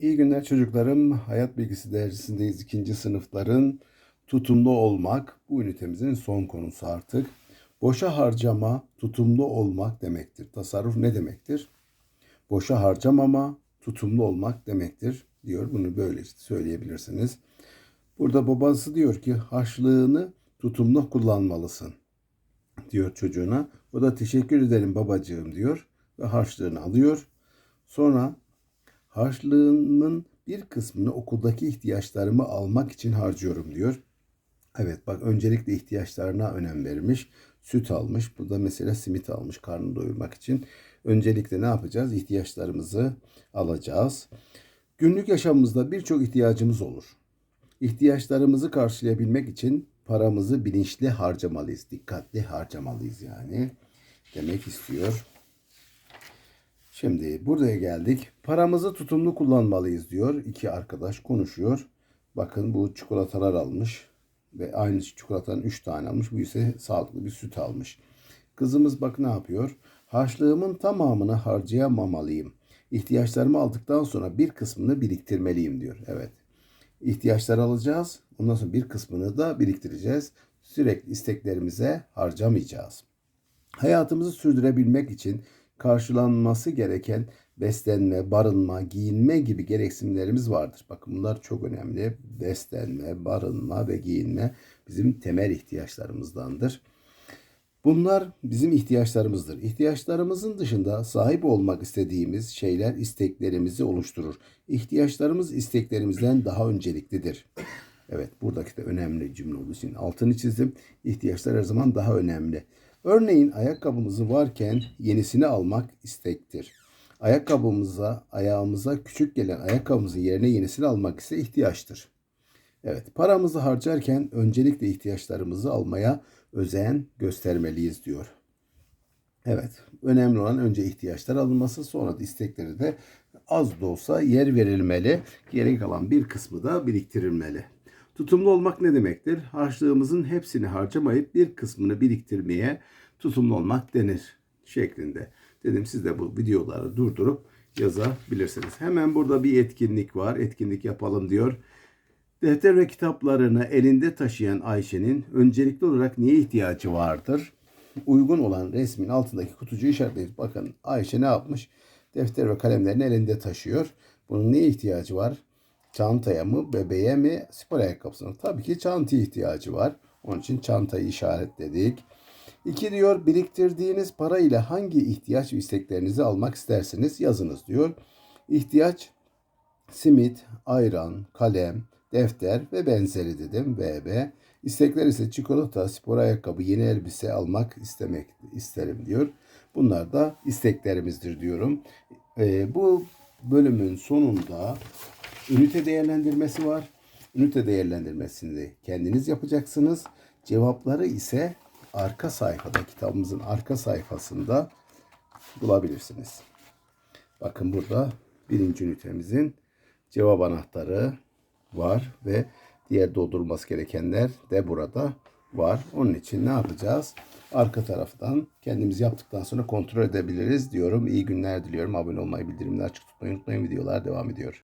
İyi günler çocuklarım. Hayat bilgisi dersindeyiz. ikinci sınıfların tutumlu olmak bu ünitemizin son konusu artık. Boşa harcama, tutumlu olmak demektir. Tasarruf ne demektir? Boşa harcamama, tutumlu olmak demektir diyor. Bunu böyle söyleyebilirsiniz. Burada babası diyor ki harçlığını tutumlu kullanmalısın diyor çocuğuna. O da teşekkür ederim babacığım diyor ve harçlığını alıyor. Sonra harçlığımın bir kısmını okuldaki ihtiyaçlarımı almak için harcıyorum diyor. Evet bak öncelikle ihtiyaçlarına önem vermiş. Süt almış. Burada mesela simit almış karnını doyurmak için. Öncelikle ne yapacağız? İhtiyaçlarımızı alacağız. Günlük yaşamımızda birçok ihtiyacımız olur. İhtiyaçlarımızı karşılayabilmek için paramızı bilinçli harcamalıyız. Dikkatli harcamalıyız yani. Demek istiyor. Şimdi buraya geldik. Paramızı tutumlu kullanmalıyız diyor. İki arkadaş konuşuyor. Bakın bu çikolatalar almış ve aynı çikolatanın 3 tane almış. Bu ise sağlıklı bir süt almış. Kızımız bak ne yapıyor? Harçlığımın tamamını harcayamamalıyım. İhtiyaçlarımı aldıktan sonra bir kısmını biriktirmeliyim diyor. Evet. İhtiyaçları alacağız. Ondan sonra bir kısmını da biriktireceğiz. Sürekli isteklerimize harcamayacağız. Hayatımızı sürdürebilmek için karşılanması gereken beslenme, barınma, giyinme gibi gereksinimlerimiz vardır. Bakın bunlar çok önemli. Beslenme, barınma ve giyinme bizim temel ihtiyaçlarımızdandır. Bunlar bizim ihtiyaçlarımızdır. İhtiyaçlarımızın dışında sahip olmak istediğimiz şeyler isteklerimizi oluşturur. İhtiyaçlarımız isteklerimizden daha önceliklidir. Evet buradaki de önemli cümle olduğu için altını çizdim. İhtiyaçlar her zaman daha önemli. Örneğin ayakkabımızı varken yenisini almak istektir. Ayakkabımıza, ayağımıza küçük gelen ayakkabımızın yerine yenisini almak ise ihtiyaçtır. Evet, paramızı harcarken öncelikle ihtiyaçlarımızı almaya özen göstermeliyiz diyor. Evet, önemli olan önce ihtiyaçlar alınması, sonra da istekleri de az da olsa yer verilmeli. Geri kalan bir kısmı da biriktirilmeli. Tutumlu olmak ne demektir? Harçlığımızın hepsini harcamayıp bir kısmını biriktirmeye tutumlu olmak denir şeklinde. Dedim siz de bu videoları durdurup yazabilirsiniz. Hemen burada bir etkinlik var. Etkinlik yapalım diyor. Defter ve kitaplarını elinde taşıyan Ayşe'nin öncelikli olarak neye ihtiyacı vardır? Uygun olan resmin altındaki kutucuğu işaretleyin. Bakın Ayşe ne yapmış? Defter ve kalemlerini elinde taşıyor. Bunun neye ihtiyacı var? Çantaya mı, bebeğe mi, spor ayakkabısına? Tabii ki çantaya ihtiyacı var. Onun için çantayı işaretledik. İki diyor biriktirdiğiniz para ile hangi ihtiyaç ve isteklerinizi almak istersiniz yazınız diyor. İhtiyaç simit, ayran, kalem, defter ve benzeri dedim. BB. İstekler ise çikolata, spor ayakkabı, yeni elbise almak istemek isterim diyor. Bunlar da isteklerimizdir diyorum. Ee, bu bölümün sonunda ünite değerlendirmesi var. Ünite değerlendirmesini de kendiniz yapacaksınız. Cevapları ise arka sayfada, kitabımızın arka sayfasında bulabilirsiniz. Bakın burada birinci ünitemizin cevap anahtarı var ve diğer doldurulması gerekenler de burada var. Onun için ne yapacağız? Arka taraftan kendimiz yaptıktan sonra kontrol edebiliriz diyorum. İyi günler diliyorum. Abone olmayı, bildirimleri açık tutmayı unutmayın. Videolar devam ediyor.